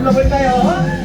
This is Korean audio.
불러볼까요?